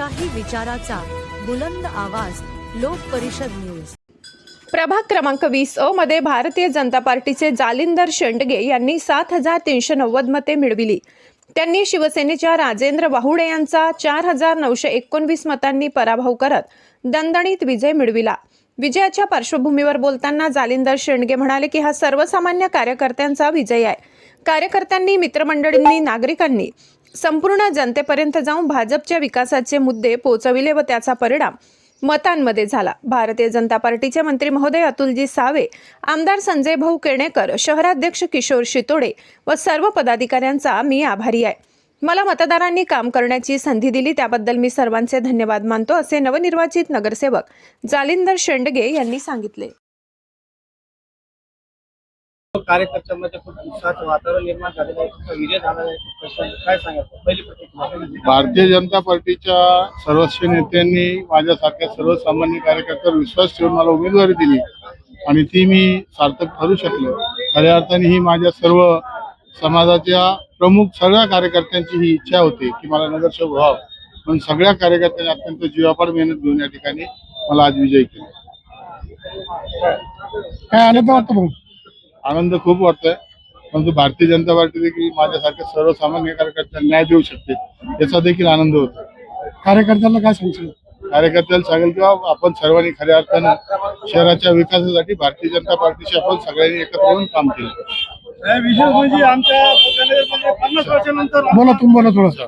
लोकशाही विचाराचा बुलंद आवाज लोक परिषद न्यूज. प्रभाग क्रमांक वीस अ मध्ये भारतीय जनता पार्टीचे जालिंदर शेंडगे यांनी सात हजार तीनशे नव्वद मते मिळविली. त्यांनी शिवसेनेच्या राजेंद्र वाहुडे यांचा चार हजार नऊशे एकोणवीस मतांनी पराभव करत दणदणीत विजय मिळविला. विजयाच्या पार्श्वभूमीवर बोलताना जालिंदर शेंडगे म्हणाले की हा सर्वसामान्य कार्यकर्त्यांचा विजय आहे. कार्यकर्त्यांनी मित्रमंडळींनी नागरिकांनी संपूर्ण जनतेपर्यंत जाऊन भाजपच्या विकासाचे मुद्दे पोचविले व त्याचा परिणाम मतांमध्ये झाला. भारतीय जनता पार्टीचे मंत्री महोदय अतुलजी सावे आमदार संजय भाऊ केणेकर शहराध्यक्ष किशोर शितोडे व सर्व पदाधिकाऱ्यांचा मी आभारी आहे. मला मतदारांनी काम करण्याची संधी दिली त्याबद्दल मी सर्वांचे धन्यवाद मानतो असे नवनिर्वाचित नगरसेवक जालिंदर शेंडगे यांनी सांगितले. कार्यकर्त्यांमध्ये खूप उत्साहाचं वातावरण निर्माण झालेलं आहे. विजय झाला आहे. कसं- काय सांगायचं पहिली प्रतिक्रिया. भारतीय जनता पार्टीच्या सर्वस्व नेत्यांनी माझ्यासारख्या सर्वसामान्य कार्यकर्त्यावर विश्वास ठेवून मला उमेदवारी दिली आणि ती मी सार्थक ठरू शकलो. खऱ्या अर्थाने ही माझ्या सर्व समाजाच्या प्रमुख सगळ्या कार्यकर्त्यांची ही इच्छा होती की मला नगरसेवक व्हावं. म्हणून सगळ्या कार्यकर्त्यांनी अत्यंत जीवापाड मेहनत घेऊन या ठिकाणी मला आज विजयी केलं. काय आनंद वाटतो भाऊ आनंद खूप वाटतोय. परंतु भारतीय जनता पार्टी देखील माझ्यासारख्या सर्वसामान्य कार्यकर्त्यांना न्याय देऊ शकते याचा देखील आनंद होतो. कार्यकर्त्यांना काय सांगशील? कार्यकर्त्याला सांगेल किंवा आपण सर्वांनी खऱ्या अर्थानं शहराच्या विकासासाठी भारतीय जनता पार्टीशी आपण सगळ्यांनी एकत्र येऊन काम केलं. विशेष म्हणजे आमच्या पन्नास वर्षानंतर बोला तुम्ही बोला थोडस.